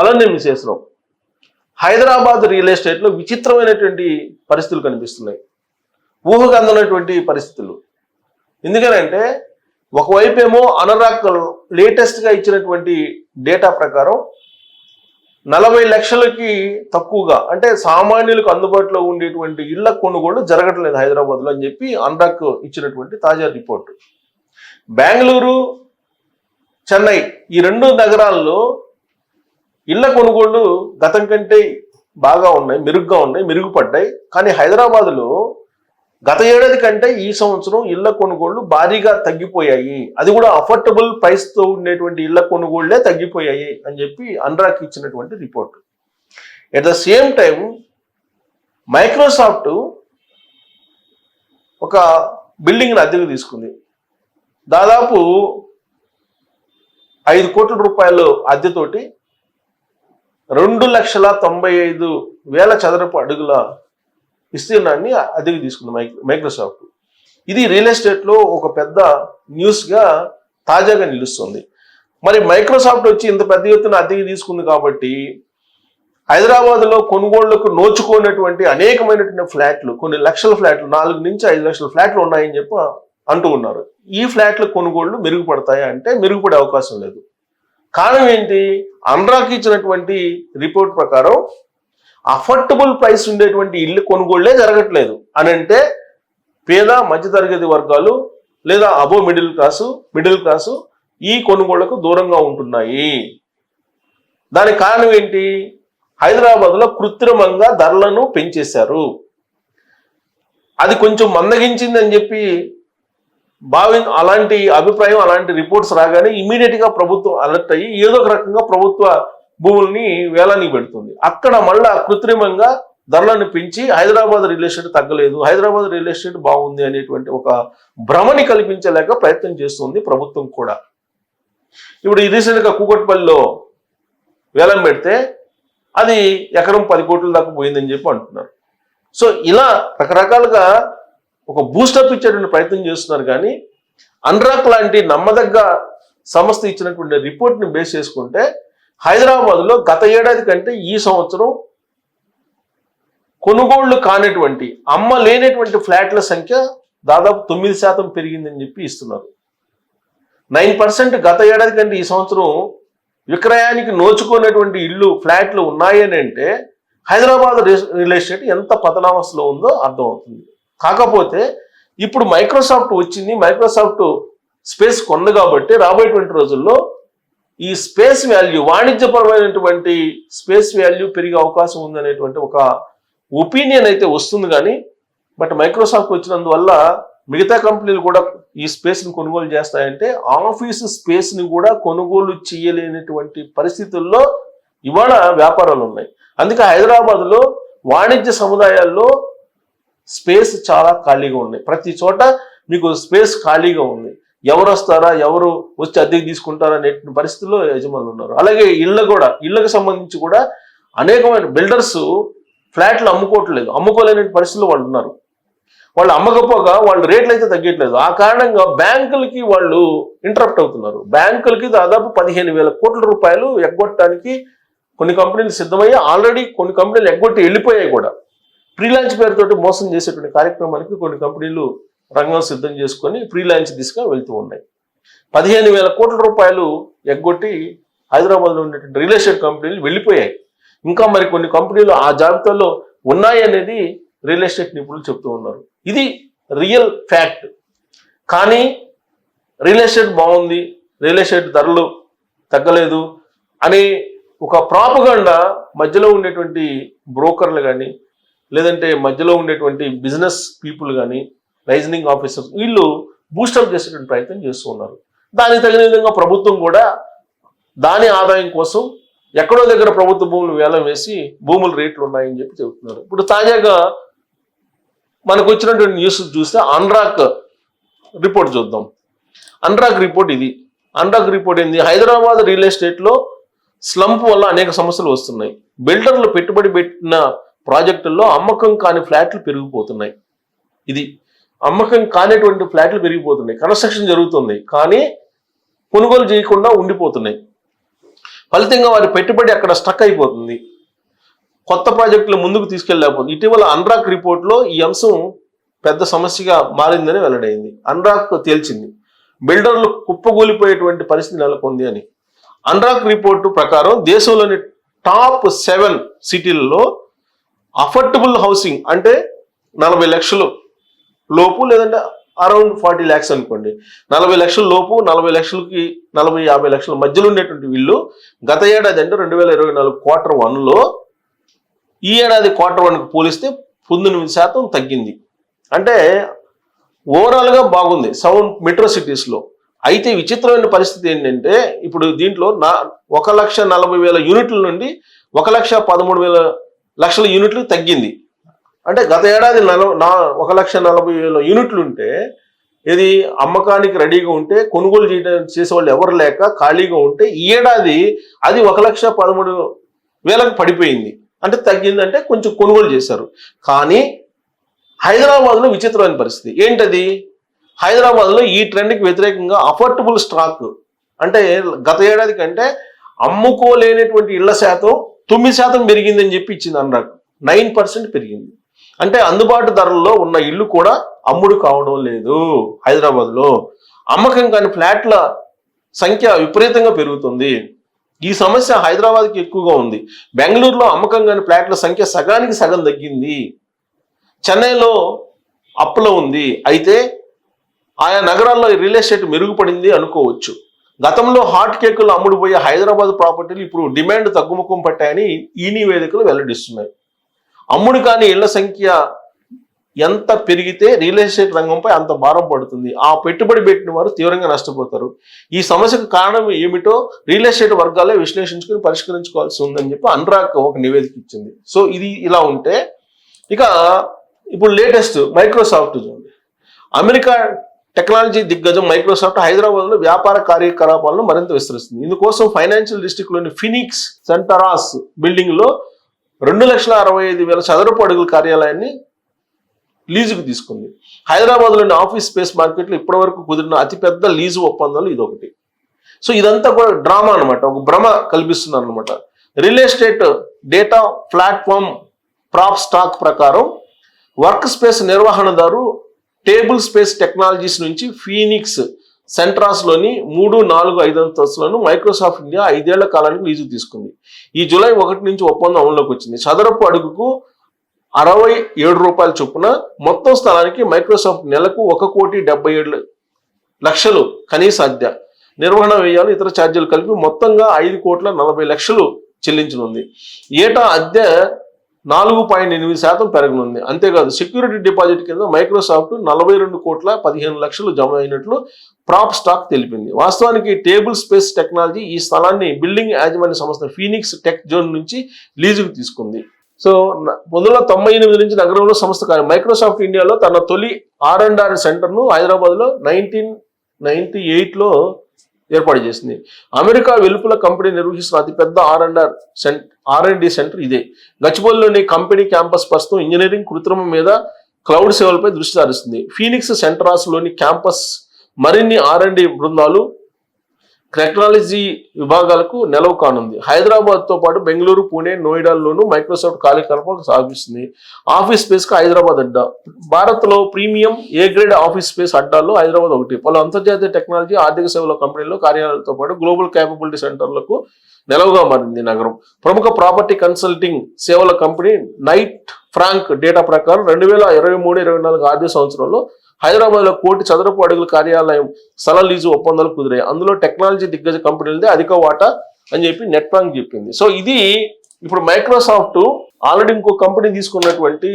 అలానే మిసేసరావు హైదరాబాద్ రియల్ ఎస్టేట్లో విచిత్రమైనటువంటి పరిస్థితులు కనిపిస్తున్నాయి. ఊహకు అందనటువంటి పరిస్థితులు. ఎందుకనంటే ఒకవైపు ఏమో అనురాగ్ లేటెస్ట్గా ఇచ్చినటువంటి డేటా ప్రకారం నలభై లక్షలకి తక్కువగా అంటే సామాన్యులకు అందుబాటులో ఉండేటువంటి ఇళ్ళ కొనుగోలు జరగట్లేదు హైదరాబాద్లో అని చెప్పి అనురాగ్ ఇచ్చినటువంటి తాజా రిపోర్ట్. బెంగళూరు చెన్నై ఈ రెండు నగరాల్లో ఇళ్ళ కొనుగోళ్ళు గతం కంటే బాగా ఉన్నాయి మెరుగ్గా ఉన్నాయి మెరుగుపడ్డాయి. కానీ హైదరాబాద్లో గత ఏడాది కంటే ఈ సంవత్సరం ఇళ్ళ కొనుగోళ్ళు భారీగా తగ్గిపోయాయి. అది కూడా అఫోర్డబుల్ ప్రైస్తో ఉండేటువంటి ఇళ్ళ కొనుగోళ్ళే తగ్గిపోయాయి అని చెప్పి అనురాక్ ఇచ్చినటువంటి report. At the same time Microsoft ఒక బిల్డింగ్ని అద్దెకు తీసుకుంది. దాదాపు ఐదు కోట్ల రూపాయలు అద్దెతోటి రెండు లక్షల తొంభై ఐదు వేల చదరపు అడుగుల విస్తీర్ణాన్ని అద్దెకు తీసుకుంది మైక్ మైక్రోసాఫ్ట్. ఇది రియల్ ఎస్టేట్లో ఒక పెద్ద న్యూస్గా తాజాగా నిలుస్తుంది. మరి మైక్రోసాఫ్ట్ వచ్చి ఇంత పెద్ద ఎత్తున అద్దెకి తీసుకుంది కాబట్టి హైదరాబాద్లో కొనుగోళ్ళకు నోచుకోనటువంటి అనేకమైనటువంటి ఫ్లాట్లు కొన్ని లక్షల ఫ్లాట్లు నాలుగు నుంచి ఐదు లక్షల ఫ్లాట్లు ఉన్నాయని చెప్పి అంటూ ఉన్నారు. ఈ ఫ్లాట్ల కొనుగోళ్ళు మెరుగుపడతాయా అంటే మెరుగుపడే అవకాశం లేదు. కారణం ఏంటి? అన్రాక్ ఇచ్చినటువంటి రిపోర్ట్ ప్రకారం అఫోర్డబుల్ ప్రైస్ ఉండేటువంటి ఇల్లు కొనుగోళ్ళే జరగట్లేదు. అని అంటే పేద మధ్యతరగతి వర్గాలు లేదా అబో మిడిల్ క్లాసు మిడిల్ క్లాసు ఈ కొనుగోళ్ళకు దూరంగా ఉంటున్నాయి. దానికి కారణం ఏంటి? హైదరాబాద్లో కృత్రిమంగా ధరలను పెంచేశారు. అది కొంచెం మందగించిందని చెప్పి భావి అలాంటి అభిప్రాయం అలాంటి రిపోర్ట్స్ రాగానే ఇమీడియట్గా ప్రభుత్వం అలర్ట్ అయ్యి ఏదో ఒక రకంగా ప్రభుత్వ భూముల్ని వేలానికి పెడుతుంది. అక్కడ మళ్ళా కృత్రిమంగా ధరలను పెంచి హైదరాబాద్ రియల్ ఎస్టేట్ తగ్గలేదు. హైదరాబాద్ రియల్ ఎస్టేట్ బాగుంది అనేటువంటి ఒక భ్రమని కల్పించలేక ప్రయత్నం చేస్తుంది ప్రభుత్వం కూడా. ఇప్పుడు ఈ రీసెంట్గా కూకట్పల్లిలో వేలం పెడితే అది ఎకరం పది కోట్ల దాకా పోయిందని చెప్పి అంటున్నారు. సో ఇలా రకరకాలుగా ఒక బూస్టప్ ఇచ్చేటువంటి ప్రయత్నం చేస్తున్నారు కానీ అన్రాక్ లాంటి నమ్మదగ్గ సంస్థ ఇచ్చినటువంటి రిపోర్ట్ని బేస్ చేసుకుంటే హైదరాబాద్లో గత ఏడాది కంటే ఈ సంవత్సరం కొనుగోళ్ళు కానటువంటి అమ్మ లేనటువంటి ఫ్లాట్ల సంఖ్య దాదాపు తొమ్మిది శాతం పెరిగిందని చెప్పి ఇస్తున్నారు నైన్ పర్సెంట్ గత ఏడాది కంటే ఈ సంవత్సరం విక్రయానికి నోచుకునేటువంటి ఇల్లు ఫ్లాట్లు ఉన్నాయని అంటే హైదరాబాద్ రియల్ ఎస్టేట్ ఎంత పతనావస్థలో ఉందో అర్థమవుతుంది కాకపోతే ఇప్పుడు మైక్రోసాఫ్ట్ వచ్చింది మైక్రోసాఫ్ట్ స్పేస్ కొంది కాబట్టి రాబోయేటువంటి రోజుల్లో ఈ స్పేస్ వాల్యూ వాణిజ్యపరమైనటువంటి స్పేస్ వాల్యూ పెరిగే అవకాశం ఉందనేటువంటి ఒక ఒపీనియన్ అయితే వస్తుంది కానీ బట్ మైక్రోసాఫ్ట్ వచ్చినందువల్ల మిగతా కంపెనీలు కూడా ఈ స్పేస్ని కొనుగోలు చేస్తాయంటే ఆఫీస్ స్పేస్ని కూడా కొనుగోలు చేయలేనటువంటి పరిస్థితుల్లో ఇవాళ వ్యాపారాలు ఉన్నాయి. అందుకే హైదరాబాద్లో వాణిజ్య సముదాయాల్లో స్పేస్ చాలా ఖాళీగా ఉన్నాయి ప్రతి చోట మీకు స్పేస్ ఖాళీగా ఉంది. ఎవరు వస్తారా ఎవరు వచ్చి అద్దెకి తీసుకుంటారా అనే పరిస్థితుల్లో యజమానులు ఉన్నారు. అలాగే ఇళ్ళ కూడా ఇళ్ళకి సంబంధించి కూడా అనేకమైన బిల్డర్స్ ఫ్లాట్లు అమ్ముకోవట్లేదు. అమ్ముకోలేని పరిస్థితుల్లో వాళ్ళు ఉన్నారు. వాళ్ళు అమ్మకపోగా వాళ్ళు రేట్లు అయితే తగ్గట్లేదు. ఆ కారణంగా బ్యాంకులకి వాళ్ళు ఇంటరప్ట్ అవుతున్నారు. బ్యాంకులకి దాదాపు పదిహేను వేల కోట్ల రూపాయలు ఎగ్గొట్టడానికి కొన్ని కంపెనీలు సిద్ధమయ్యి ఆల్రెడీ కొన్ని కంపెనీలు ఎగ్గొట్టి వెళ్ళిపోయాయి కూడా. ఫ్రీలాన్స్ పేరుతోటి మోసం చేసేటువంటి కార్యక్రమానికి కొన్ని కంపెనీలు రంగం సిద్ధం చేసుకొని ఫ్రీలాన్స్ దిశగా వెళ్తూ ఉన్నాయి. పదిహేను వేల కోట్ల రూపాయలు ఎగ్గొట్టి హైదరాబాద్లో ఉండేటువంటి రియల్ ఎస్టేట్ కంపెనీలు వెళ్ళిపోయాయి. ఇంకా మరి కొన్ని కంపెనీలు ఆ జాబితాలో ఉన్నాయి అనేది రియల్ ఎస్టేట్ నిపుణులు చెప్తూ ఉన్నారు. ఇది రియల్ ఫ్యాక్ట్. కానీ రియల్ ఎస్టేట్ బాగుంది రియల్ ఎస్టేట్ ధరలు తగ్గలేదు అని ఒక ప్రాపగండ మధ్యలో ఉండేటువంటి బ్రోకర్లు కానీ లేదంటే మధ్యలో ఉండేటువంటి బిజినెస్ పీపుల్ కానీ రైజనింగ్ ఆఫీసర్స్ వీళ్ళు బూస్టప్ చేసేటువంటి ప్రయత్నం చేస్తూ ఉన్నారు. దానికి తగిన విధంగా ప్రభుత్వం కూడా దాని ఆదాయం కోసం ఎక్కడో దగ్గర ప్రభుత్వ భూములు వేలం వేసి భూముల రేట్లు ఉన్నాయని చెప్పి చెబుతున్నారు. ఇప్పుడు తాజాగా మనకు వచ్చినటువంటి న్యూస్ చూస్తే అన్రాక్ రిపోర్ట్ చూద్దాం. అన్రాక్ రిపోర్ట్ ఇది. అన్రాక్ రిపోర్ట్ ఏంది? హైదరాబాద్ రియల్ ఎస్టేట్లో స్లంప్ వల్ల అనేక సమస్యలు వస్తున్నాయి. బిల్డర్లు పెట్టుబడి పెట్టిన ప్రాజెక్టుల్లో అమ్మకం కాని ఫ్లాట్లు పెరిగిపోతున్నాయి. ఇది అమ్మకం కానిటువంటి ఫ్లాట్లు పెరిగిపోతున్నాయి. కన్స్ట్రక్షన్ జరుగుతుంది. కానీ కొనుగోలు చేయకుండా ఉండిపోతున్నాయి. ఫలితంగా వారి పెట్టుబడి అక్కడ స్టక్ అయిపోతుంది. కొత్త ప్రాజెక్టులు ముందుకు తీసుకెళ్ళలేకపోతుంది. ఇటీవల అన్రాక్ రిపోర్ట్లో ఈ అంశం పెద్ద సమస్యగా మారిందని వెల్లడైంది. అన్రాక్ తేల్చింది. బిల్డర్లు కుప్పగూలిపోయేటువంటి పరిస్థితి నెలకొంది అని. అన్రాక్ రిపోర్టు ప్రకారం దేశంలోని టాప్ సెవెన్ సిటీలలో అఫోర్డబుల్ హౌసింగ్ అంటే నలభై లక్షలు లోపు లేదంటే అరౌండ్ ఫార్టీ ల్యాక్స్ అనుకోండి. నలభై లక్షల లోపు నలభై లక్షలకి నలభై యాభై లక్షల మధ్యలో ఉండేటువంటి వీళ్ళు గత ఏడాది అంటే రెండు వేల ఇరవై నాలుగు క్వార్టర్ వన్లో ఈ ఏడాది క్వార్టర్ వన్కి పోలిస్తే పంతొమ్మిది శాతం తగ్గింది. అంటే ఓవరాల్గా బాగుంది. సౌండ్ మెట్రో సిటీస్లో అయితే విచిత్రమైన పరిస్థితి ఏంటంటే ఇప్పుడు దీంట్లో నా ఒక లక్ష నలభై వేల యూనిట్ల నుండి ఒక లక్ష పదమూడు వేల లక్షల యూనిట్లు తగ్గింది. అంటే గత ఏడాది నలభై నా ఒక లక్ష నలభై వేల యూనిట్లు ఉంటే ఇది అమ్మకానికి రెడీగా ఉంటే కొనుగోలు చేయడం చేసేవాళ్ళు ఎవరు లేక ఖాళీగా ఉంటే ఈ ఏడాది అది ఒక లక్ష పదమూడు వేలకు పడిపోయింది. అంటే తగ్గిందంటే కొంచెం కొనుగోలు చేశారు. కానీ హైదరాబాద్లో విచిత్రమైన పరిస్థితి. ఏంటది? హైదరాబాద్లో ఈ ట్రెండ్కి వ్యతిరేకంగా అఫోర్డబుల్ స్టాక్. అంటే గత ఏడాది కంటే అమ్ముకోలేనటువంటి ఇళ్ళ శాతం తొమ్మిది శాతం పెరిగిందని చెప్పి ఇచ్చింది అన్నారు నైన్ పర్సెంట్ పెరిగింది. అంటే అందుబాటు ధరల్లో ఉన్న ఇల్లు కూడా అమ్ముడు కావడం లేదు హైదరాబాద్లో. అమ్మకం కాని ఫ్లాట్ల సంఖ్య విపరీతంగా పెరుగుతుంది. ఈ సమస్య హైదరాబాద్కి ఎక్కువగా ఉంది. బెంగళూరులో అమ్మకం కాని ఫ్లాట్ల సంఖ్య సగానికి సగం తగ్గింది. చెన్నైలో అప్పులో ఉంది. అయితే ఆయా నగరాల్లో రియల్ ఎస్టేట్ మెరుగుపడింది అనుకోవచ్చు. గతంలో హాట్ కేకులు అమ్ముడుపోయే హైదరాబాద్ ప్రాపర్టీలు ఇప్పుడు డిమాండ్ తగ్గుముఖం పట్టాయని ఈ నివేదికలు వెల్లడిస్తున్నాయి. అమ్ముడు కాని ఇళ్ళ సంఖ్య ఎంత పెరిగితే రియల్ ఎస్టేట్ రంగంపై అంత భారం పడుతుంది. ఆ పెట్టుబడి పెట్టిన వారు తీవ్రంగా నష్టపోతారు. ఈ సమస్యకు కారణం ఏమిటో రియల్ ఎస్టేట్ వర్గాలే విశ్లేషించుకుని పరిష్కరించుకోవాల్సి ఉందని చెప్పి అనురాగ్ ఒక నివేదిక ఇచ్చింది. సో ఇది ఇలా ఉంటే ఇక ఇప్పుడు లేటెస్ట్ మైక్రోసాఫ్ట్ చూడండి. అమెరికా టెక్నాలజీ దిగ్గజం మైక్రోసాఫ్ట్ హైదరాబాద్లో వ్యాపార కార్యకలాపాలను మరింత విస్తరిస్తుంది. ఇందుకోసం ఫైనాన్షియల్ డిస్ట్రిక్ట్లోని ఫినిక్స్ సెంటరాస్ బిల్డింగ్లో రెండు లక్షల అరవై ఐదు వేల చదరపు అడుగుల కార్యాలయాన్ని లీజుకు తీసుకుంది. హైదరాబాద్లోని ఆఫీస్ స్పేస్ మార్కెట్లో ఇప్పటివరకు కుదిరిన అతిపెద్ద లీజు ఒప్పందాలు ఇదొకటి. సో ఇదంతా కూడా డ్రామా అనమాట ఒక భ్రమ కల్పిస్తున్నారు అనమాట real estate data platform Propstack ప్రకారం వర్క్ స్పేస్ నిర్వహణదారు టేబుల్ స్పేస్ టెక్నాలజీస్ నుంచి ఫీనిక్స్ సెంట్రాస్లోని మూడు నాలుగు ఐదు అంతస్తులను మైక్రోసాఫ్ట్ ఇండియా ఐదేళ్ళ కాలానికి లీజు తీసుకుంది. ఈ జూలై ఒకటి నుంచి ఒప్పందం అమల్లోకి వచ్చింది. చదరపు అడుగుకు అరవై ఏడు రూపాయల చొప్పున మొత్తం స్థలానికి మైక్రోసాఫ్ట్ నెలకు ఒక కోటి డెబ్బై ఏడు లక్షలు కనీస అద్దె. నిర్వహణ వ్యయాలు ఇతర ఛార్జీలు కలిపి మొత్తంగా ఐదు కోట్ల నలభై లక్షలు చెల్లించనుంది. ఏటా అద్దె నాలుగు పాయింట్ ఎనిమిది శాతం పెరగనుంది. అంతేకాదు సెక్యూరిటీ డిపాజిట్ కింద మైక్రోసాఫ్ట్ నలభై రెండు కోట్ల పదిహేను లక్షలు జమ అయినట్లు ప్రాప్ స్టాక్ తెలిపింది. వాస్తవానికి టేబుల్ స్పేస్ టెక్నాలజీ ఈ స్థలాన్ని బిల్డింగ్ యాజమాన్య సంస్థ ఫీనిక్స్ టెక్ జోన్ నుంచి లీజుకు తీసుకుంది. సో పంతొమ్మిది వందల తొంభై ఎనిమిది నుంచి నగరంలో సంస్థ కానీ మైక్రోసాఫ్ట్ ఇండియాలో తన తొలి ఆర్ అండ్ ఆర్ సెంటర్ను హైదరాబాద్లో నైన్టీన్ నైన్టీ ఎయిట్లో ఏర్పాటు చేసింది. అమెరికా వెలుపల కంపెనీ నిర్వహిస్తున్న అతిపెద్ద R and R cent R and D centre ఇదే. గచ్చిబౌలిలోని కంపెనీ క్యాంపస్ ప్రస్తుతం ఇంజనీరింగ్ కృత్రిమం మీద క్లౌడ్ సేవలపై దృష్టి సారిస్తుంది. ఫీనిక్స్ సెంట్రాస్లోని క్యాంపస్ మరిన్ని ఆర్ అండ్ డి బృందాలు టెక్నాలజీ విభాగాలకు నెలవు కానుంది. హైదరాబాద్తో పాటు బెంగళూరు పూణే నోయిడాల్లోనూ మైక్రోసాఫ్ట్ కార్యకలాపాలు సాగిస్తుంది. ఆఫీస్ స్పేస్కు హైదరాబాద్ అడ్డా. భారత్లో premium A grade office space అడ్డాల్లో Hyderabad ఒకటి. పలు అంతర్జాతీయ టెక్నాలజీ ఆర్థిక సేవల కంపెనీల్లో కార్యాలయాలతో పాటు గ్లోబల్ క్యాపబిలిటీ సెంటర్లకు నెలవుగా మారింది నగరం. ప్రముఖ ప్రాపర్టీ కన్సల్టింగ్ సేవల కంపెనీ నైట్ ఫ్రాంక్ డేటా ప్రకారం రెండు వేల ఇరవై మూడు ఇరవై నాలుగు ఆర్థిక సంవత్సరంలో హైదరాబాద్లో కోటి చదరపు అడుగుల కార్యాలయం స్థల లీజు ఒప్పందాలు కుదిరాయి. అందులో టెక్నాలజీ దిగ్గజ కంపెనీలదే అధిక వాటా అని చెప్పి నెట్ బ్యాంక్ చెప్పింది. సో ఇది ఇప్పుడు మైక్రోసాఫ్ట్ ఆల్రెడీ ఇంకో కంపెనీ తీసుకున్నటువంటి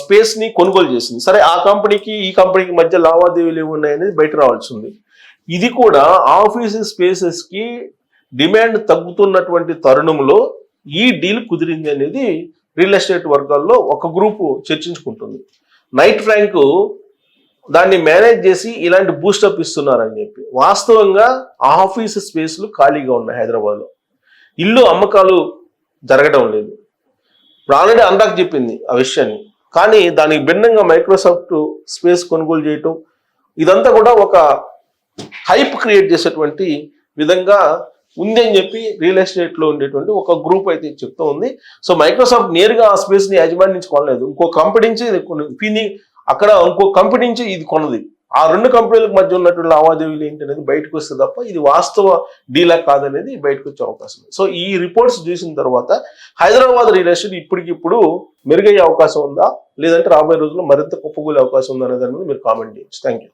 స్పేస్ని కొనుగోలు చేసింది. సరే ఆ కంపెనీకి ఈ కంపెనీకి మధ్య లావాదేవీలు ఏమున్నాయనేది బయట రావాల్సి ఉంది. ఇది కూడా ఆఫీస్ స్పేసెస్కి డిమాండ్ తగ్గుతున్నటువంటి తరుణంలో ఈ డీల్ కుదిరింది అనేది రియల్ ఎస్టేట్ వర్గాల్లో ఒక గ్రూపు చర్చించుకుంటుంది. నైట్ ఫ్రాంక్ దాన్ని మేనేజ్ చేసి ఇలాంటి బూస్టప్ ఇస్తున్నారని చెప్పి. వాస్తవంగా ఆఫీస్ స్పేస్లు ఖాళీగా ఉన్నాయి హైదరాబాద్లో. ఇల్లు అమ్మకాలు జరగడం లేదు. ఇప్పుడు ఆల్రెడీ అందాక చెప్పింది ఆ విషయాన్ని. కానీ దానికి భిన్నంగా మైక్రోసాఫ్ట్ స్పేస్ కొనుగోలు చేయటం ఇదంతా కూడా ఒక హైప్ క్రియేట్ చేసేటువంటి విధంగా ఉంది అని చెప్పి రియల్ ఎస్టేట్లో ఉండేటువంటి ఒక గ్రూప్ అయితే చెప్తూ ఉంది. సో మైక్రోసాఫ్ట్ నేరుగా ఆ స్పేస్ని యాజమాన్యం నుంచి కొనలేదు. ఇంకో కంపెనీ నుంచి ఇది కొన్ని ఫిని అక్కడ ఇంకో కంపెనీ నుంచి ఇది కొన్నది ఆ రెండు కంపెనీలకు మధ్య ఉన్నటువంటి లావాదేవీలు ఏంటి అనేది బయటకు వస్తే తప్ప ఇది వాస్తవ డీలా కాదనేది బయటకు వచ్చే అవకాశం ఉంది. సో ఈ రిపోర్ట్స్ చూసిన తర్వాత హైదరాబాద్ రియల్ ఎస్టేట్ ఇప్పటికిప్పుడు మెరుగయ్యే అవకాశం ఉందా? లేదంటే రాబోయే రోజుల్లో మరింత కుప్పగూలే అవకాశం ఉందా అనే దాని మీద మీరు కామెంట్ చేయొచ్చు. Thank you